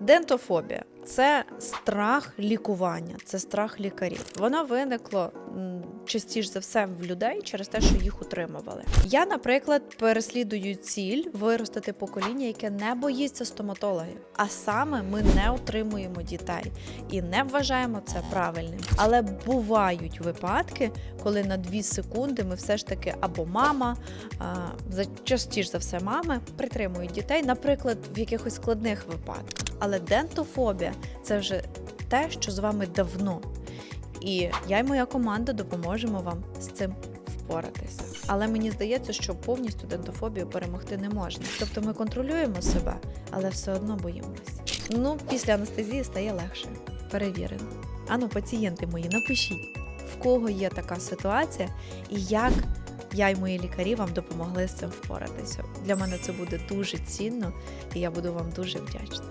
Дентофобія це страх лікування, це страх лікарів. Вона виникла м, частіше за все в людей через те, що їх утримували. Я, наприклад, переслідую ціль виростити покоління, яке не боїться стоматологів. А саме ми не утримуємо дітей і не вважаємо це правильним. Але бувають випадки, коли на 2 секунди ми все ж таки або мама, а, частіше за все мами притримують дітей, наприклад, в якихось складних випадках. Але дентофобія це вже те, що з вами давно. І я і моя команда допоможемо вам з цим впоратися. Але мені здається, що повністю дентофобію перемогти не можна. Тобто ми контролюємо себе, але все одно боїмося. Ну, після анестезії стає легше. Перевірено. Ану, пацієнти мої, напишіть, в кого є така ситуація і як я і мої лікарі вам допомогли з цим впоратися. Для мене це буде дуже цінно, і я буду вам дуже вдячна.